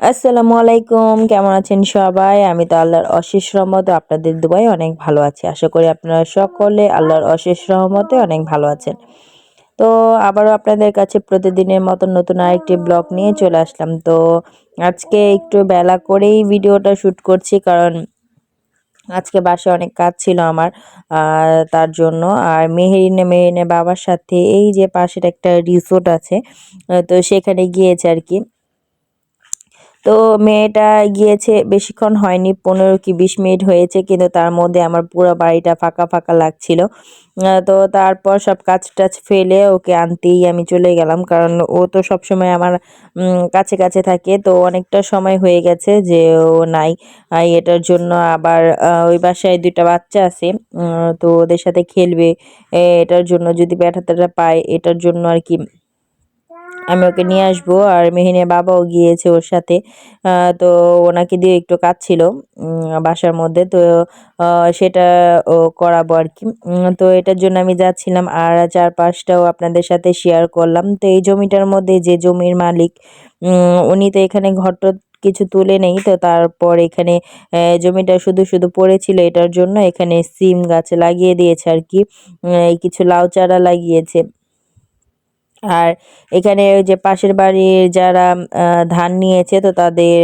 আসসালামু আলাইকুম, কেমন আছেন সবাই? আমি তো আল্লাহর অশেষ রহমতে আপনাদের দুবাই অনেক ভালো আছি। আশা করি আপনারা সকলে আল্লাহর অশেষ রহমতে অনেক ভালো আছেন। তো আবারও আপনাদের কাছে প্রতিদিনের মতন নতুন আরেকটি ব্লগ নিয়ে চলে আসলাম। তো আজকে একটু বেলা করেই ভিডিওটা শ্যুট করছি, কারণ আজকে বাসে অনেক কাজ ছিল আমার তার জন্য। আর মেহেরিনে মেহেরিনে বাবার সাথে এই যে পাশের একটা রিসোর্ট আছে, তো সেখানে গিয়েছে আর কি। তো মেয়েটা গিয়েছে, বেশিক্ষণ হয়নি, পনেরো কি বিশ মিনিট হয়েছে, কিন্তু তার মধ্যে আমার পুরো বাড়িটা ফাঁকা ফাঁকা লাগছিল। তো তারপর সব কাজ টাজ ফেলে ওকে আনতেই আমি চলে গেলাম, কারণ ও তো সবসময় আমার কাছে কাছে থাকে। তো অনেকটা সময় হয়ে গেছে যে ও নাই। এটার জন্য আবার ওই বাসায় দুইটা বাচ্চা আছে তো ওদের সাথে খেলবে। এটার জন্য যদি ব্যাটা পায়, এটার জন্য আর কি আমি ওকে নিয়ে আসব আর মেহিনের বাবাও গিয়েছে ওর সাথে। তো ওনাকে দিয়ে একটু কাজ ছিল বাসার মধ্যে। তো সেটা ও করাবো আর কি। তো এটার জন্য আমি যাচ্ছিলাম আর চারপাশটাও আপনাদের সাথে শেয়ার করলাম। তো এই জমিটার মধ্যে যে জমির মালিক উনি তো এখানে ঘর কিছু তুলে নেই। তো তারপর এখানে জমিটা শুধু শুধু পড়েছিল এটার জন্য। এখানে সিম গাছ লাগিয়ে দিয়েছে আর কি। কিছু লাউ চারা লাগিয়েছে। আর এখানে ওই যে পাশের বাড়ির যারা ধান নিয়েছে তো তাদের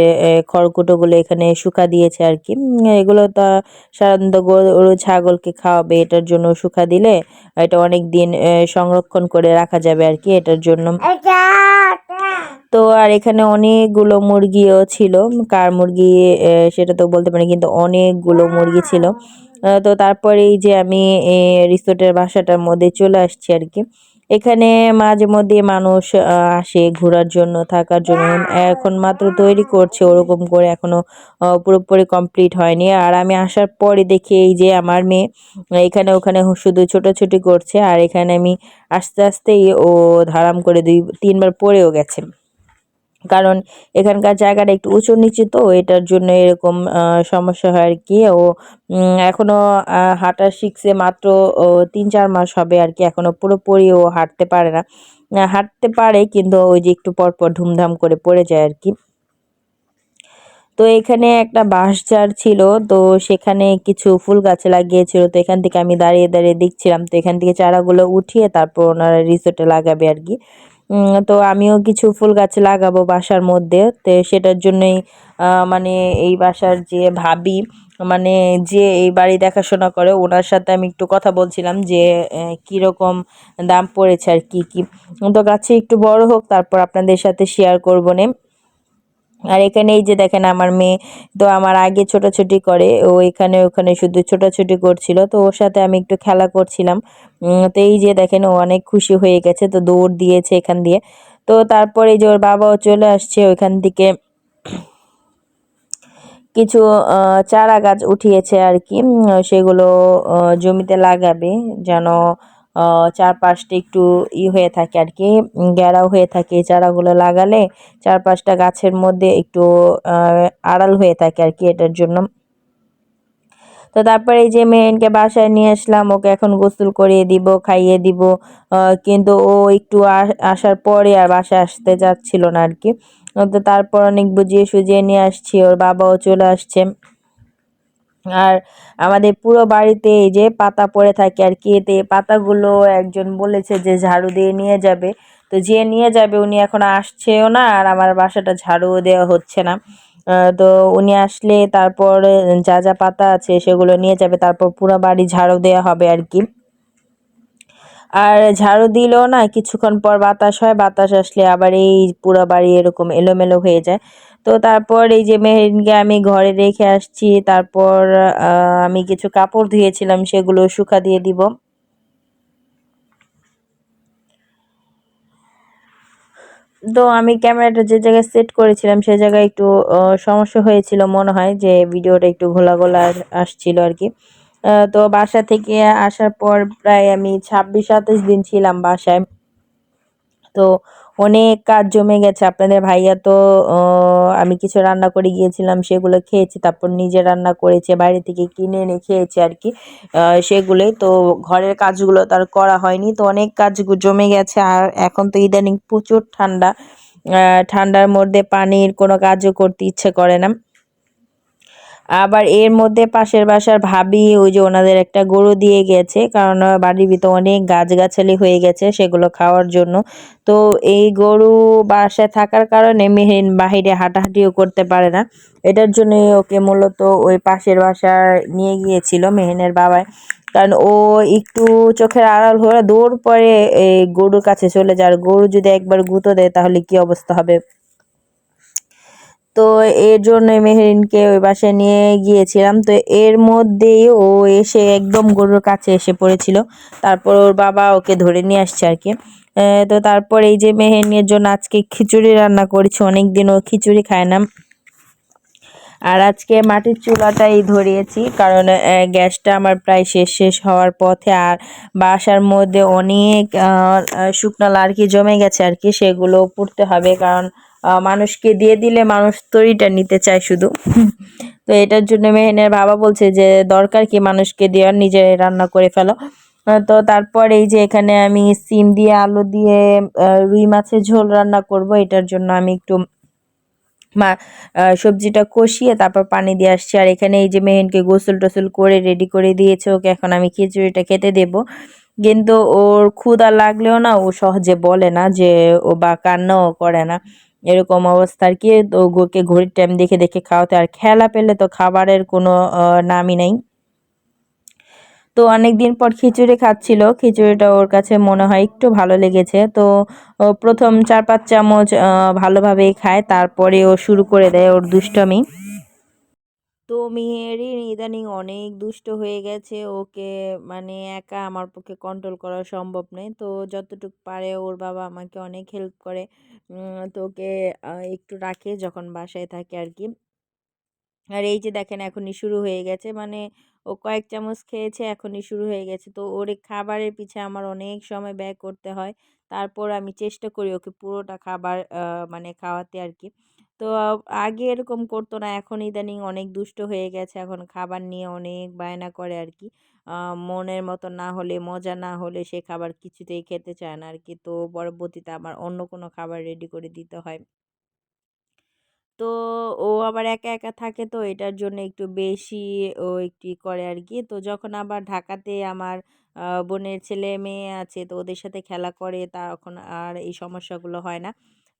খড়কুটোগুলো এখানে শুকা দিয়েছে আর কি। এগুলো তা সাধারণত গরু ছাগলকে খাওয়াবে এটার জন্য শুকা দিলে এটা অনেক দিন সংরক্ষণ করে রাখা যাবে আর কি এটার জন্য। তো আর এখানে অনেকগুলো মুরগিও ছিল কার মুরগি সেটা তো বলতে পারি কিন্তু অনেকগুলো মুরগি ছিল। তো তারপরে এই যে আমি রিসোর্টের বাসাটার মধ্যে চলে আসছি আর কি। এখানে মাঝে মধ্যে মানুষ আসে ঘোরার জন্য, থাকার জন্য। এখন মাত্র তৈরি করছে, ওরকম করে এখনও পুরোপুরি কমপ্লিট হয়নি। আর আমি আসার পরে দেখি এই যে আমার মেয়ে, এখানে ওখানে শুধু ছোটাছুটি করছে। আর এখানে আমি আস্তে আস্তেই ও ধারাম করে দুই, তিনবার পড়েও গেছে। কারণ এখানকার জায়গাটা একটু উঁচু নিচু তো, এটার জন্য এরকম সমস্যা হয় আর কি। ও এখনও হাঁটা শিখছে মাত্র তিন চার মাস হবে আর কি এখনও পুরোপুরি ও হাঁটতে পারে না। হাঁটতে পারে কিন্তু ওই যে একটু পরপর ধুমধাম করে পড়ে যায় আর কি। তো এখানে একটা বাঁশ ঝাড় ছিল, তো সেখানে কিছু ফুল গাছ লাগিয়েছিল, তো এখান থেকে আমি দাঁড়িয়ে দাঁড়িয়ে দেখছিলাম। তো এখান থেকে চারাগুলো উঠিয়ে তারপর ওনারা রিসোর্টে লাগাবে আর কি। তো আমিও কিছু ফুল গাছ লাগাবো বাসার মধ্যে। তো সেটার জন্যই মানে এই বাসার যে ভাবি মানে যে এই বাড়ি দেখাশোনা করে, ওনার সাথে আমি একটু কথা বলছিলাম যে কীরকম দাম পড়েছে আর কি কি। তো গাছে একটু বড় হোক, তারপর আপনাদের সাথে শেয়ার করব নে। আর এখানে এই যে দেখেন আমার মেয়ে, তো আমার আগে ছোটাছুটি করে, ও এখানে ওখানে শুধু ছোটাছুটি করছিল, তো ওর সাথে আমি একটু খেলা করছিলাম। তো এই যে দেখেন ও অনেক খুশি হয়ে গেছে, তো দৌড় দিয়েছে এখান দিয়ে। তো তারপরে যে ওর বাবাও চলে আসছে, ওইখান থেকে কিছু চারা গাছ উঠিয়েছে আর কি সেগুলো জমিতে লাগাবে যেন চারপাশটা একটু ই হয়ে থাকে আর কি গ্যাড়াও হয়ে থাকে চারাগুলো লাগালে। চারপাশটা গাছের মধ্যে একটু আড়াল হয়ে থাকে আর কি এটার জন্য। তো তারপরে এই যে মেয়েনকে বাসায় নিয়ে আসলাম, ওকে এখন গোসল করিয়ে দিব, খাইয়ে দিব কিন্তু ও একটু আসার পরে আর বাসায় আসতে যাচ্ছিল না আর কি। তো তারপর অনেক বুঝিয়ে সুজিয়ে নিয়ে আসছি, ওর বাবাও চলে আসছে। আর আমাদের পুরো বাড়িতে এই যে পাতা পড়ে থাকে আর কি, এতে পাতাগুলো একজন বলেছে যে ঝাড়ু দিয়ে নিয়ে যাবে। তো যে নিয়ে যাবে উনি এখন আসছেও না আর আমার বাসাটা ঝাড়ুও দেওয়া হচ্ছে না। তো উনি আসলে তারপর যা যা পাতা আছে সেগুলো নিয়ে যাবে, তারপর পুরো বাড়ি ঝাড়ু দেওয়া হবে আর কি। আর ঝাড়ু দিলেও না কিছুক্ষণ পর বাতাস হয়, বাতাস আসলে আবার এই পুরো বাড়ি এরকম এলোমেলো হয়ে যায়। তো তারপর এই যে মেহেরিনকে আমি ঘরে রেখে আসছি, তারপর আমি কিছু কাপড় ধুয়েছিলাম, সেগুলো শুকা দিয়ে দিব। তো আমি ক্যামেরাটা যে জায়গায় সেট করেছিলাম, সে জায়গায় একটু সমস্যা হয়েছিল মনে হয় যে ভিডিওটা একটু ঘোলা ঘোলা আসছিল আর কি। তো বাসা থেকে আসার পর প্রায় আমি ছাব্বিশ সাতাশ দিন ছিলাম বাসায়। তো অনেক কাজ জমে গেছে। আপনাদের ভাইয়া তো আমি কিছু রান্না করে গিয়েছিলাম, সেগুলো খেয়েছি, তারপর নিজে রান্না করেছে, বাইরে থেকে কিনে এনে খেয়েছি আর কি। সেগুলোই তো ঘরের কাজগুলো তার করা হয়নি, তো অনেক কাজ জমে গেছে। আর এখন তো ইদানিং প্রচুর ঠান্ডা ঠান্ডার মধ্যে পানির কোনো কাজও করতে ইচ্ছে করে না। আবার এর মধ্যে পাশের বাসার ভাবি, ওই যে ওনাদের একটা গরু দিয়ে গেছে, কারণ বাড়ির ভিতরে অনেক গাছগাছালি হয়ে গেছে সেগুলো খাওয়ার জন্য। তো এই গরু বাসায় থাকার কারণে মেহেরিন বাহিরে হাঁটাহাঁটিও করতে পারে না। এটার জন্য ওকে মূলত ওই পাশের বাসার নিয়ে গিয়েছিল মেহেনের বাবায়। কারণ ও একটু চোখের আড়াল হয়ে দৌড় পরে এই গরুর কাছে চলে যায়। আর গরু যদি একবার গুঁতো দেয় তাহলে কি অবস্থা হবে? তো এর জন্য মেহেরিনকে ওই বাসায় নিয়ে গিয়েছিলাম। তো এর মধ্যেই ও এসে একদম গরুর কাছে এসে পড়েছিল। তারপর ওর বাবা ওকে ধরে নিয়ে আসছে আর কি। তো তারপর এই যে মেহেরিনের জন্য আজকে খিচুড়ি রান্না করেছি অনেক দিন ও খিচুড়ি খায় না। আর আজকে মাটির চুলাটাই ধরিয়েছি, কারণ গ্যাসটা আমার প্রায় শেষ শেষ হওয়ার পথে। আর বাসার মধ্যে অনেক শুকনো লাড়কি জমে গেছে আর কি, সেগুলো পুড়তে হবে, কারণ মানুষকে দিয়ে দিলে মানুষ তরিটা নিতে চায় শুধু। তো এটার জন্য মেহেনের বাবা বলছে যে, দরকার কি মানুষকে দেওয়ার নিজে রান্না করে ফেলো? তো তারপর এই যে এখানে আমি সিম দিয়ে, আলু দিয়ে রুই মাছের ঝোল রান্না করব, এটার জন্য আমি একটু মা সবজিটা কষিয়ে তারপর পানি দিয়ে আসছি। আর এখানে এই যে মেহেনকে গোসল টোসল করে রেডি করে দিয়েছে, ওকে এখন আমি খিচুড়িটা খেতে দেব। কিন্তু ওর ক্ষুদা লাগলেও না, ও সহজে বলে না যে, ও বা কান্নাও করে না। এরকম অবস্থা আর কি। তো ওকে ঘড়ির টাইম দেখে দেখে খাওয়াতে আর খেলা পেলে তো খাবারের কোনো নামই নেই। তো অনেক দিন পর খিচুড়ি খাচ্ছিল। খিচুড়িটা ওর কাছে মনে হয় একটু ভালো লেগেছে। তো প্রথম চার পাঁচ চামচ ভালোভাবেই খায়। তারপরে ও শুরু করে দেয় ওর দুষ্টমি। তো মেয়েরই ইদানিং অনেক দুষ্ট হয়ে গেছে। ওকে মানে একা আমার পক্ষে কন্ট্রোল করা সম্ভব নয়। তো যতটুকু পারে ওর বাবা আমাকে অনেক হেল্প করে। তো ওকে একটু রাখে যখন বাসায় থাকে আর কি। আর এই যে দেখেন এখনই শুরু হয়ে গেছে। মানে ও কয়েক চামচ খেয়েছে, এখনই শুরু হয়ে গেছে। তো ওর খাবারের পিছে আমার অনেক সময় ব্যয় করতে হয়। তারপর আমি চেষ্টা করি ওকে পুরোটা খাবার মানে খাওয়াতে আর কি। তো আগে এরকম করতো না। এখন ইদানিং অনেক দুষ্ট হয়ে গেছে। এখন খাবার নিয়ে অনেক বায়না করে আর কি মনের মতো না হলে, মজা না হলে সে খাবার কিছুতেই খেতে চায় না আর কি তো পরবর্তীতে আমার অন্য কোনো খাবার রেডি করে দিতে হয়। তো ও আবার একা একা থাকে তো এটার জন্য একটু বেশি ও একটু করে আর কি তো যখন আবার ঢাকাতে আমার বোনের ছেলে মেয়ে আছে তো ওদের সাথে খেলা করে, তখন আর এই সমস্যাগুলো হয় না।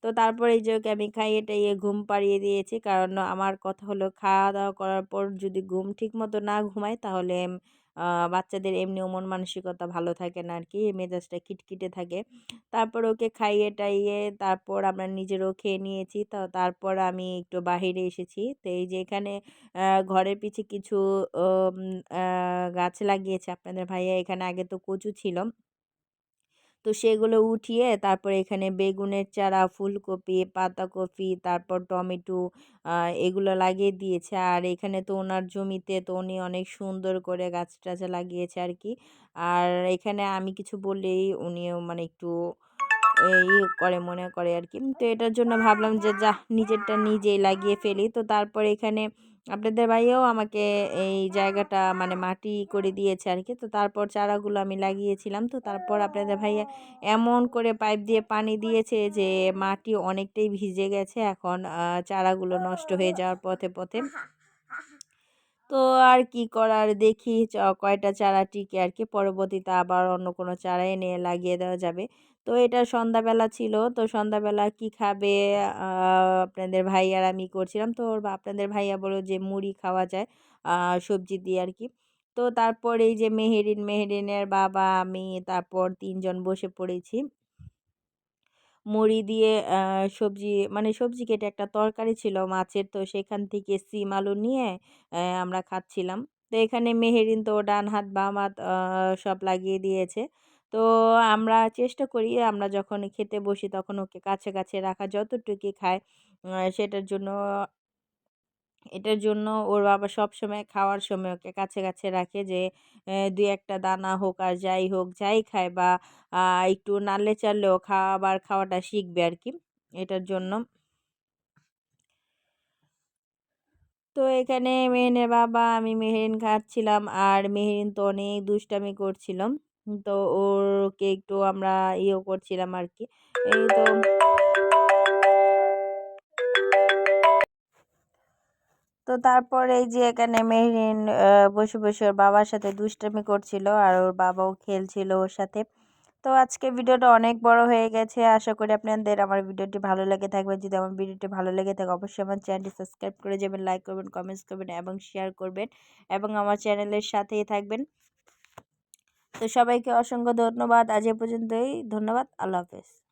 তো তারপর এই যে আমি খাইয়ে টাইয়ে ঘুম পাড়িয়ে দিয়েছি। কারণ আমার কথা হলো খাওয়া দাওয়া করার পর যদি ঘুম ঠিক মতো না ঘুমায় তাহলে বাচ্চাদের এমনিও মন মানসিকতা ভালো থাকে না আর কি মেজাজটা খিটখিটে থাকে। তারপর ওকে খাইয়ে টাইয়ে তারপর আমরা নিজেরও খেয়ে নিয়েছি। তো তারপর আমি একটু বাহিরে এসেছি। তো এই যে এখানে ঘরের পিছে কিছু গাছ লাগিয়েছে। আপনাদের ভাইয়া এখানে আগে তো কচু ছিল। তো সেগুলো উঠিয়ে তারপরে এখানে বেগুনের চারা, ফুলকপি, পাতাকপি, তারপর টমেটো এগুলো লাগিয়ে দিয়েছে। আর এখানে তো ওনার জমিতে তো উনি অনেক সুন্দর করে গাছ টাছ লাগিয়েছে আর কি আর এখানে আমি কিছু বললেই উনিও মানে একটু ই করে, মনে করে আর কি তো এটার জন্য ভাবলাম যে যা নিজেরটা নিজেই লাগিয়ে ফেলি। তো তারপর এখানে আপনাদের ভাইও আমাকে এই জায়গাটা মানে মাটি করে দিয়েছে আর কি তো তারপর চারাগুলো আমি লাগিয়েছিলাম। তো তারপর আপনাদের ভাইয়া এমন করে পাইপ দিয়ে পানি দিয়েছে যে মাটি অনেকটাই ভিজে গেছে। এখন চারাগুলো নষ্ট হয়ে যাওয়ার পথে পথে। তো আর কি করার? দেখি কয়টা চারা টিকে আর কি। পরবর্তীতে আবার অন্য কোনো চারা এনে লাগিয়ে দেওয়া যাবে। তো এটা সন্ধ্যাবেলা ছিল। তো সন্ধ্যাবেলা কি খাবে? আপনাদের ভাই আর আমি করছিলাম। তো আপনাদের ভাইয়া বলো যে মুড়ি খাওয়া যায় সবজি দিয়ে আর কি। তো তারপর এই যে মেহেরিন, মেহেরিনের বাবা, আমি, তারপর তিনজন বসে পড়েছি। মুড়ি দিয়ে সবজি মানে সবজি কেটে একটা তরকারি ছিল মাছের, তো সেখান থেকে সিম আলু নিয়ে আমরা খাচ্ছিলাম। তো এখানে মেহেরিন তো ডান হাত বাম হাত সব লাগিয়ে দিয়েছে। তো আমরা চেষ্টা করি, আমরা যখন খেতে বসি তখন ওকে কাছে কাছে রাখা যতটুকু খায় সেটার জন্য এটার জন্য ওর বাবা সবসময় খাওয়ার সময় ওকে কাছে কাছে রাখে যে দুই একটা দানা হোক আর যাই হোক, যাই খায় বা একটু নাড়লে চাললেও খাবার খাওয়াটা শিখবে আর কি এটার জন্য। তো এখানে মেহেনের বাবা, আমি মেহেরিন খাচ্ছিলাম আর মেহেরিন তো অনেক দুষ্টামি করছিলাম তো ওরকে একটু আমরা ইয়েও করছিলাম আর কি এই তো তারপর এই যে এখানে মেহরিন বসে বসে ওর বাবার সাথে দুষ্টামি করছিল আর ওর বাবাও খেলছিল ওর সাথে। তো আজকে ভিডিওটা অনেক বড় হয়ে গেছে। আশা করি আপনাদের আমার ভিডিওটি ভালো লেগে থাকবে। যদি আমার ভিডিওটি ভালো লেগে থাকে, অবশ্যই আমার চ্যানেলটি সাবস্ক্রাইব করে যাবেন, লাইক করবেন কমেন্টস করবেন এবং শেয়ার করবেন এবং আমার চ্যানেলের সাথেই থাকবেন। তো সবাইকে অসংখ্য ধন্যবাদ। আজ এ পর্যন্তই। ধন্যবাদ। আল্লাহ হাফেজ।